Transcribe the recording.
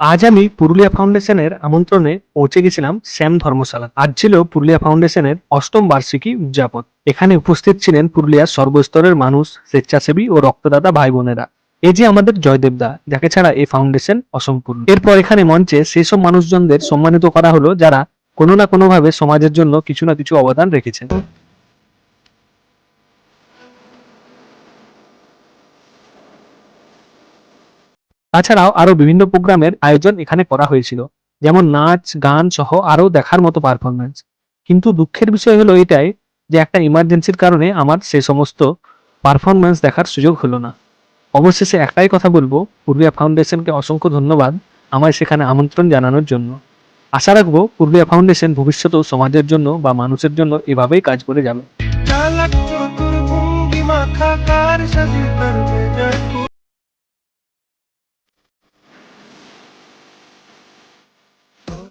আজ আমি পুরুলিয়া ফাউন্ডেশনের আমন্ত্রণে পৌঁছে গেছিলাম শ্যাম ধর্মশালা। আজ ছিল পুরুলিয়া ফাউন্ডেশনের অষ্টম বার্ষিকী উদযাপন। এখানে উপস্থিত ছিলেন পুরুলিয়ার সর্বস্তরের মানুষ, স্বেচ্ছাসেবী ও রক্তদাতা ভাই বোনেরা এই যে আমাদের জয়দেব দা যাকে ছাড়া এই ফাউন্ডেশন অসম্পূর্ণ। এরপর এখানে মঞ্চে সেই সব মানুষজনদের সম্মানিত করা হলো যারা কোনো না কোনোভাবে সমাজের জন্য কিছু না কিছু অবদান রেখেছেন। তাছাড়াও আরও বিভিন্ন প্রোগ্রামের আয়োজন এখানে করা হয়েছিল। যেমন নাচ, গান সহ আরও দেখার মতো পারফরমেন্স কিন্তু দুঃখের বিষয় হলো এটাই যে একটা ইমার্জেন্সির কারণে আমার সে সমস্ত পারফরমেন্স দেখার সুযোগ হলো না। অবশেষে একটাই কথা বলব, পূর্বিয়া ফাউন্ডেশনকে অসংখ্য ধন্যবাদ আমায় সেখানে আমন্ত্রণ জানানোর জন্য। আশা রাখব পূর্বিয়া ফাউন্ডেশন ভবিষ্যতেও সমাজের জন্য বা মানুষের জন্য এভাবেই কাজ করে যাবে।